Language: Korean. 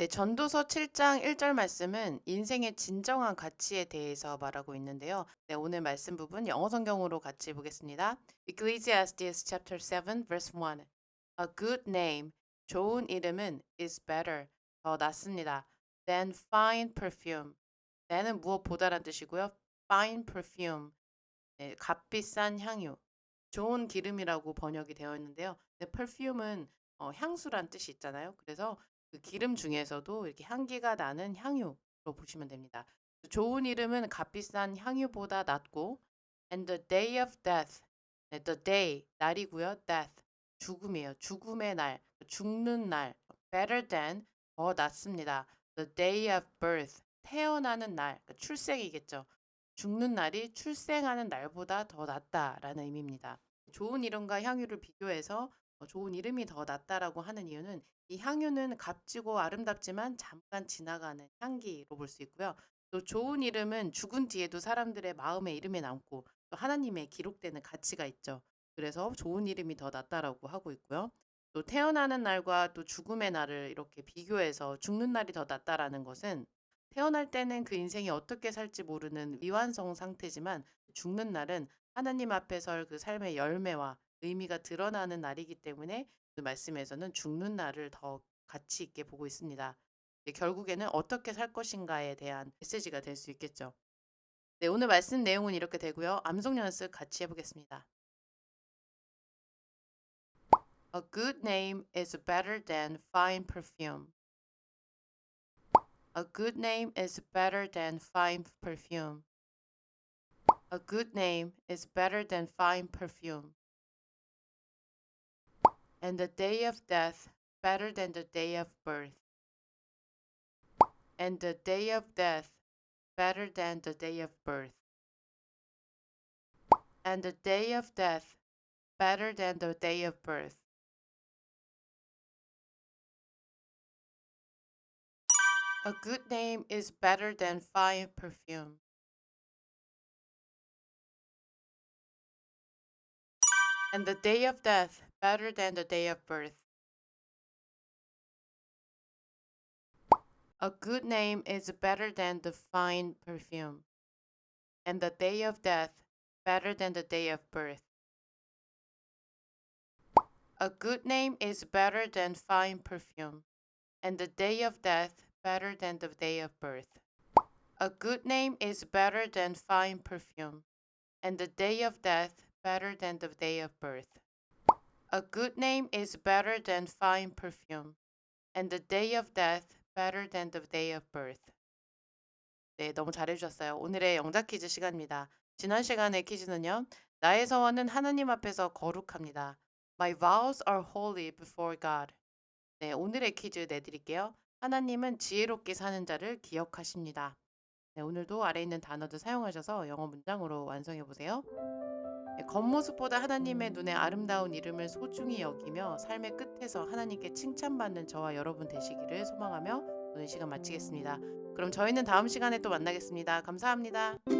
네, 전도서 7장 1절 말씀은 인생의 진정한 가치에 대해서 말하고 있는데요. 네, 오늘 말씀 부분 영어 성경으로 같이 보겠습니다. Ecclesiastes chapter 7 verse 1. A good name, 좋은 이름은 is better, 더 낫습니다. than fine perfume. than은 무엇보다란 뜻이고요. fine perfume, 네, 값비싼 향유. 좋은 기름이라고 번역이 되어 있는데요. 네, perfume은 어, 향수란 뜻이 있잖아요. 그래서 그 기름 중에서도 이렇게 향기가 나는 향유로 보시면 됩니다. 좋은 이름은 값비싼 향유보다 낫고 and the day of death 네, the day 날이고요. death 죽음이에요. 죽음의 날, 죽는 날 better than 더 낫습니다. the day of birth 태어나는 날, 그러니까 출생이겠죠. 죽는 날이 출생하는 날보다 더 낫다라는 의미입니다. 좋은 이름과 향유를 비교해서 어, 좋은 이름이 더 낫다라고 하는 이유는 이 향유는 값지고 아름답지만 잠깐 지나가는 향기로 볼 수 있고요. 또 좋은 이름은 죽은 뒤에도 사람들의 마음에 이름에 남고 또 하나님의 기록되는 가치가 있죠. 그래서 좋은 이름이 더 낫다라고 하고 있고요. 또 태어나는 날과 또 죽음의 날을 이렇게 비교해서 죽는 날이 더 낫다라는 것은 태어날 때는 그 인생이 어떻게 살지 모르는 미완성 상태지만 죽는 날은 하나님 앞에 설 그 삶의 열매와 의미가 드러나는 날이기 때문에 그 말씀에서는 죽는 날을 더 가치 있게 보고 있습니다. 네, 결국에는 어떻게 살 것인가에 대한 메시지가 될 수 있겠죠. 네, 오늘 말씀 내용은 이렇게 되고요. 암송 연습 같이 해보겠습니다. A good name is better than fine perfume. A good name is better than fine perfume. A good name is better than fine perfume. And the day of death better than the day of birth. And the day of death better than the day of birth. And the day of death better than the day of birth. A good name is better than fine perfume. And the day of death better than the day of birth. A good name is better than the fine perfume. And the day of death better than the day of birth. A good name is better than fine perfume. And the day of death better than the day of birth. A good name is better than fine perfume. And the day of death better than the day of birth. A good name is better than fine perfume, and the day of death better than the day of birth. 네, 너무 잘해주셨어요. 오늘의 영작 퀴즈 시간입니다. 지난 시간의 퀴즈는요. 나의 서원은 하나님 앞에서 거룩합니다. My vows are holy before God. 네, 오늘의 퀴즈 내드릴게요. 하나님은 지혜롭게 사는 자를 기억하십니다. 네, 오늘도 아래 있는 단어들 사용하셔서 영어 문장으로 완성해 보세요. 네, 겉모습보다 하나님의 눈에 아름다운 이름을 소중히 여기며 삶의 끝에서 하나님께 칭찬받는 저와 여러분 되시기를 소망하며 오늘 시간 마치겠습니다. 그럼 저희는 다음 시간에 또 만나겠습니다. 감사합니다.